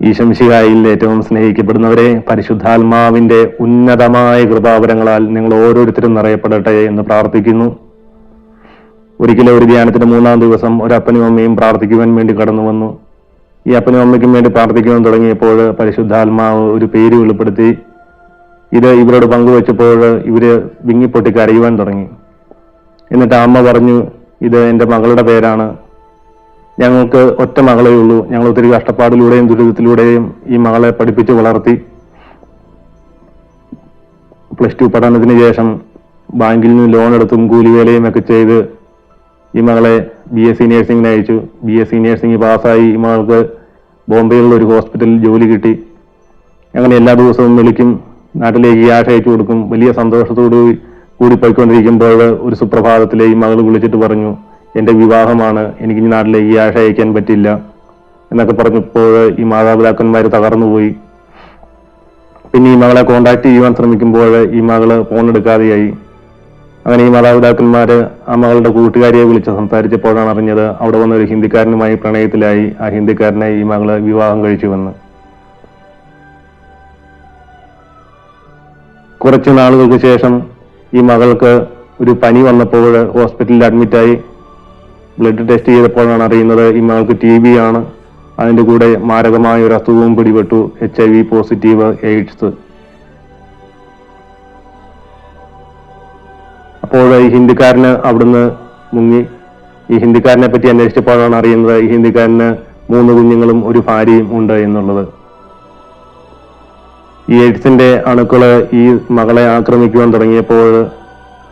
ഈശംശികായിൽ ഏറ്റവും സ്നേഹിക്കപ്പെടുന്നവരെ പരിശുദ്ധാത്മാവിന്റെ ഉന്നതമായ കൃപാവരങ്ങളാൽ നിങ്ങൾ ഓരോരുത്തരും നിറയപ്പെടട്ടെ എന്ന് പ്രാർത്ഥിക്കുന്നു. ഒരിക്കലും ഒരു ധ്യാനത്തിന്റെ മൂന്നാം ദിവസം ഒരു അപ്പനും അമ്മയും പ്രാർത്ഥിക്കുവാൻ വേണ്ടി കടന്നു വന്നു. ഈ അപ്പനും അമ്മയ്ക്കും വേണ്ടി പ്രാർത്ഥിക്കുവാൻ തുടങ്ങിയപ്പോൾ പരിശുദ്ധാത്മാവ് ഒരു പേര് വെളിപ്പെടുത്തി. ഇത് ഇവരോട് പങ്കുവെച്ചപ്പോൾ ഇവർ വിങ്ങിപ്പൊട്ടി കരയുവാൻ തുടങ്ങി. എന്നിട്ട് അമ്മ പറഞ്ഞു ഇത് എന്റെ മകളുടെ പേരാണ്. ഞങ്ങൾക്ക് ഒറ്റ മകളേ ഉള്ളൂ. ഞങ്ങൾ ഒത്തിരി കഷ്ടപ്പാടിലൂടെയും ദുരിതത്തിലൂടെയും ഈ മകളെ പഠിപ്പിച്ച് വളർത്തി. പ്ലസ് ടു പഠനത്തിന് ശേഷം ബാങ്കിൽ നിന്ന് ലോൺ എടുത്തും കൂലിവേലയും ഒക്കെ ചെയ്ത് ഈ മകളെ ബി എസ് സി നേഴ്സിംഗിന് അയച്ചു. ബി എസ് സി നേഴ്സിംഗ് പാസ്സായി ഈ മകൾക്ക് ബോംബെയിലുള്ള ഒരു ഹോസ്പിറ്റലിൽ ജോലി കിട്ടി. അങ്ങനെ എല്ലാ ദിവസവും വിളിക്കും നാട്ടിലേക്ക് ക്യാഷ് അയച്ചു കൊടുക്കും. വലിയ സന്തോഷത്തോടു കൂടി പോയിക്കൊണ്ടിരിക്കുമ്പോൾ ഒരു സുപ്രഭാതത്തിലെ ഈ മകൾ വിളിച്ചിട്ട് പറഞ്ഞു എന്റെ വിവാഹമാണ്. എനിക്ക് ഇനി നാട്ടിലേക്ക് ആഴ്ച അയക്കാൻ പറ്റില്ല എന്നൊക്കെ പറഞ്ഞപ്പോൾ ഈ മാതാപിതാക്കന്മാർ തകർന്നുപോയി. പിന്നെ ഈ മകളെ കോണ്ടാക്ട് ചെയ്യുവാൻ ശ്രമിക്കുമ്പോൾ ഈ മകൾ ഫോൺ എടുക്കാതെയായി. അങ്ങനെ ഈ മാതാപിതാക്കന്മാര് ആ മകളുടെ കൂട്ടുകാരിയെ വിളിച്ച് സംസാരിച്ചപ്പോഴാണ് അറിഞ്ഞത് അവിടെ വന്ന ഒരു ഹിന്ദിക്കാരനുമായി പ്രണയത്തിലായി. ആ ഹിന്ദിക്കാരനെ ഈ മകൾ വിവാഹം കഴിച്ചുവെന്ന് കുറച്ച് നാളുകൾക്ക് ശേഷം ഈ മകൾക്ക് ഒരു പനി വന്നപ്പോൾ ഹോസ്പിറ്റലിൽ അഡ്മിറ്റായി ബ്ലഡ് ടെസ്റ്റ് ചെയ്തപ്പോഴാണ് അറിയുന്നത് ഇമാൾക്ക് ടി ബി ആണ്. അതിന്റെ കൂടെ മാരകമായ ഒരു അസുഖവും പിടിപെട്ടു. H I V positive AIDS അപ്പോൾ ഈ ഹിന്ദിക്കാരന് അവിടുന്ന് മുങ്ങി. ഈ ഹിന്ദിക്കാരനെ പറ്റി അന്വേഷിച്ചപ്പോഴാണ് അറിയുന്നത് ഈ ഹിന്ദിക്കാരന് മൂന്ന് കുഞ്ഞുങ്ങളും ഒരു ഭാര്യയും ഉണ്ട് എന്നുള്ളത്. ഈ എയ്ഡ്സിന്റെ അണുക്കൾ ഈ മകളെ ആക്രമിക്കുവാൻ തുടങ്ങിയപ്പോൾ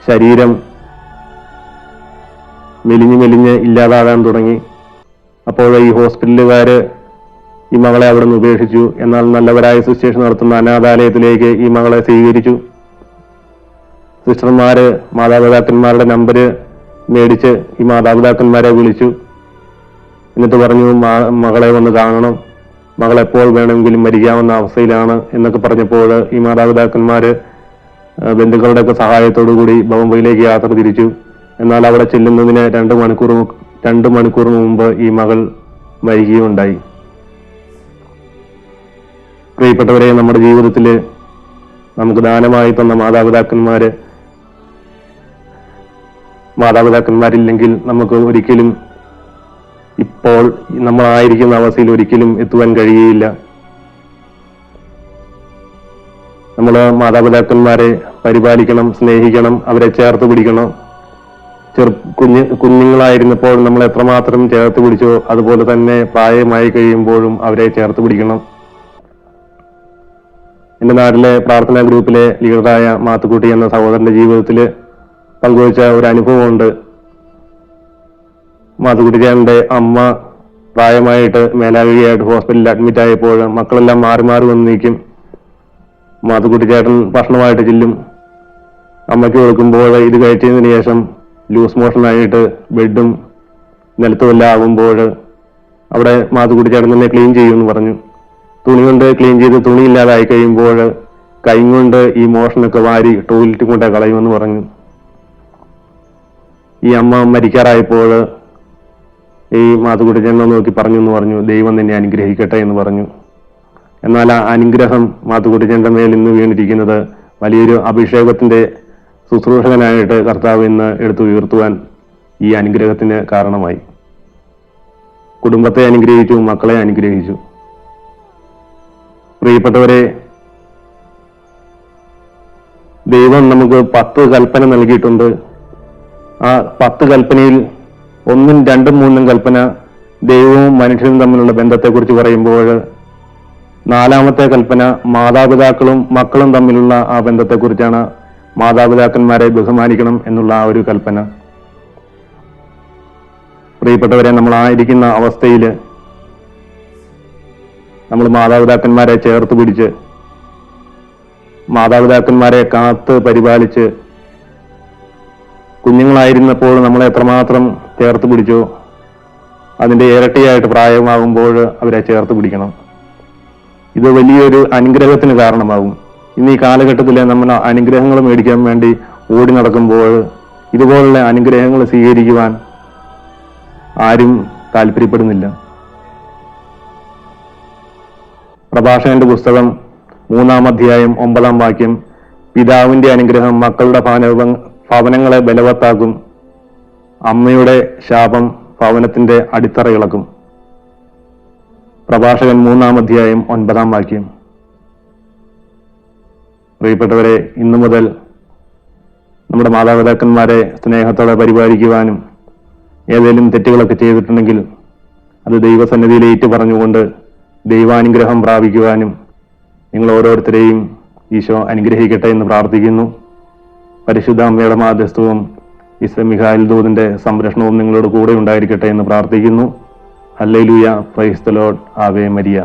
ശരീരം മെലിഞ്ഞ് മെലിഞ്ഞ് ഇല്ലാതാകാൻ തുടങ്ങി. അപ്പോൾ ഈ ഹോസ്പിറ്റലുകാര് ഈ മകളെ അവിടെ നിന്ന് ഉപേക്ഷിച്ചു. എന്നാൽ നല്ലവരായ സിസ്റ്റേഷൻ നടത്തുന്ന അനാഥാലയത്തിലേക്ക് ഈ മകളെ സ്വീകരിച്ചു. സിസ്റ്റർമാര് മാതാപിതാക്കന്മാരുടെ നമ്പർ മേടിച്ച് ഈ മാതാപിതാക്കന്മാരെ വിളിച്ചു. എന്നിട്ട് പറഞ്ഞു മകളെ വന്ന് കാണണം. മകൾ എപ്പോൾ വേണമെങ്കിലും മരിക്കാവുന്ന അവസ്ഥയിലാണ് എന്നൊക്കെ പറഞ്ഞപ്പോൾ ഈ മാതാപിതാക്കന്മാര് ആ, ബന്ധുക്കളുടെയൊക്കെ സഹായത്തോടു കൂടി ബോംബെയിലേക്ക് യാത്ര തിരിച്ചു. എന്നാൽ അവിടെ ചെല്ലുന്നതിന് രണ്ട് മണിക്കൂർ രണ്ട് മണിക്കൂർ മുമ്പ് ഈ മകൾ മരിക്കുകയുണ്ടായി. പ്രിയപ്പെട്ടവരെ നമ്മുടെ ജീവിതത്തിൽ നമുക്ക് ദാനമായി തന്ന മാതാപിതാക്കന്മാര് മാതാപിതാക്കന്മാരില്ലെങ്കിൽ നമുക്ക് ഒരിക്കലും ഇപ്പോൾ നമ്മൾ ആയിരിക്കുന്ന അവസ്ഥയിൽ ഒരിക്കലും എത്തുവാൻ കഴിയുകയില്ല. നമ്മൾ മാതാപിതാക്കന്മാരെ പരിപാലിക്കണം സ്നേഹിക്കണം അവരെ ചേർത്ത് പിടിക്കണം. ചെറു കുഞ്ഞ് കുഞ്ഞുങ്ങളായിരുന്നപ്പോൾ നമ്മൾ എത്രമാത്രം ചേർത്ത് പിടിച്ചോ അതുപോലെ തന്നെ പ്രായമായി കഴിയുമ്പോഴും അവരെ ചേർത്ത് പിടിക്കണം. എന്റെ നാട്ടിലെ പ്രാർത്ഥനാ ഗ്രൂപ്പിലെ ലീഡറായ മാത്തുക്കുട്ടി എന്ന സഹോദരന്റെ ജീവിതത്തിൽ പങ്കുവച്ച ഒരു അനുഭവമുണ്ട്. മാത്തുക്കുട്ടിച്ചേട്ടന്റെ അമ്മ പ്രായമായിട്ട് മേലാവികയായിട്ട് ഹോസ്പിറ്റലിൽ അഡ്മിറ്റ് ആയപ്പോൾ മക്കളെല്ലാം മാറി മാറി വന്ന് നിൽക്കും. മാത്തുക്കുട്ടിച്ചേട്ടൻ ഭക്ഷണമായിട്ട് ചെല്ലും. അമ്മയ്ക്ക് കൊടുക്കുമ്പോൾ ഇത് കഴിച്ചതിന് ശേഷം ലൂസ് മോഷനായിട്ട് ബെഡും നിലത്തും എല്ലാം ആകുമ്പോൾ അവിടെ മാത്തുക്കുട്ടിച്ചേട്ടൻ തന്നെ ക്ലീൻ ചെയ്യുമെന്ന് പറഞ്ഞു. തുണി കൊണ്ട് ക്ലീൻ ചെയ്ത് തുണി ഇല്ലാതായി കഴിയുമ്പോൾ കൈ കൊണ്ട് ഈ മോഷനൊക്കെ വാരി ടോയ്ലറ്റ് കൊണ്ട് കളയുമെന്ന് പറഞ്ഞു. ഈ അമ്മ മരിക്കാറായപ്പോൾ ഈ മാത്തുക്കുട്ടിച്ചേട്ടനെ നോക്കി പറഞ്ഞു എന്ന് പറഞ്ഞു. ദൈവം നിന്നെ അനുഗ്രഹിക്കട്ടെ എന്ന് പറഞ്ഞു. എന്നാൽ ആ അനുഗ്രഹം മാത്തുക്കുട്ടിച്ചേട്ടന്റെ മേൽ ഇന്ന് വീണിരിക്കുന്നത് വലിയൊരു അഭിഷേകത്തിന്റെ ശുശ്രൂഷകനായിട്ട് കർത്താവ് ഇന്ന് എടുത്തു ഉയർത്തുവാൻ ഈ അനുഗ്രഹത്തിന് കാരണമായി. കുടുംബത്തെ അനുഗ്രഹിച്ചു മക്കളെ അനുഗ്രഹിച്ചു. പ്രിയപ്പെട്ടവരെ ദൈവം നമുക്ക് പത്ത് കൽപ്പന നൽകിയിട്ടുണ്ട്. ആ പത്ത് കൽപ്പനയിൽ ഒന്നും രണ്ടും മൂന്നും കൽപ്പന ദൈവവും മനുഷ്യനും തമ്മിലുള്ള ബന്ധത്തെക്കുറിച്ച് പറയുമ്പോൾ നാലാമത്തെ കൽപ്പന മാതാപിതാക്കളും മക്കളും തമ്മിലുള്ള ആ ബന്ധത്തെക്കുറിച്ചാണ് മാതാപിതാക്കന്മാരെ ബഹുമാനിക്കണം എന്നുള്ള ആ ഒരു കൽപ്പന. പ്രിയപ്പെട്ടവരെ നമ്മൾ ആയിരിക്കുന്ന അവസ്ഥയിൽ നമ്മൾ മാതാപിതാക്കന്മാരെ ചേർത്ത് പിടിച്ച് മാതാപിതാക്കന്മാരെ കാത്ത് പരിപാലിച്ച് കുഞ്ഞുങ്ങളായിരുന്നപ്പോൾ നമ്മളെ എത്രമാത്രം ചേർത്ത് പിടിച്ചോ അതിന്റെ ഇരട്ടിയായിട്ട് പ്രായമാകുമ്പോൾ അവരെ ചേർത്ത് പിടിക്കണം. ഇത് വലിയൊരു അനുഗ്രഹത്തിന് കാരണമാകും ഇന്ന് ഈ കാലഘട്ടത്തിൽ നമ്മൾ അനുഗ്രഹങ്ങൾ മേടിക്കാൻ വേണ്ടി ഓടി നടക്കുമ്പോൾ ഇതുപോലുള്ള അനുഗ്രഹങ്ങൾ സ്വീകരിക്കുവാൻ ആരും താല്പര്യപ്പെടുന്നില്ല. പ്രഭാഷകന്റെ പുസ്തകം മൂന്നാം അധ്യായം ഒമ്പതാം വാക്യം പിതാവിന്റെ അനുഗ്രഹം മക്കളുടെ ഭവന ഭവനങ്ങളെ ബലവത്താക്കും അമ്മയുടെ ശാപം ഭവനത്തിന്റെ അടിത്തറ ഇളക്കും. പ്രഭാഷകൻ മൂന്നാം അധ്യായം ഒൻപതാം വാക്യം പ്രിയപ്പെട്ടവരെ ഇന്നു മുതൽ നമ്മുടെ മാതാപിതാക്കന്മാരെ സ്നേഹത്തോടെ പരിപാലിക്കുവാനും ഏതെങ്കിലും തെറ്റുകളൊക്കെ ചെയ്തിട്ടുണ്ടെങ്കിൽ അത് ദൈവസന്നിധിയിൽ ഏറ്റു പറഞ്ഞുകൊണ്ട് ദൈവാനുഗ്രഹം പ്രാപിക്കുവാനും നിങ്ങൾ ഓരോരുത്തരെയും ഈശോ അനുഗ്രഹിക്കട്ടെ എന്ന് പ്രാർത്ഥിക്കുന്നു. പരിശുദ്ധ അമ്മയുടെ മാധ്യസ്ഥവും ഇസ്ലമിഖായൽ ദൂതിന്റെ സംരക്ഷണവും നിങ്ങളോട് കൂടെ ഉണ്ടായിരിക്കട്ടെ എന്ന് പ്രാർത്ഥിക്കുന്നു. ഹല്ലൈലൂയ. ലൂയ ദ ലോർഡ്. Ave Maria.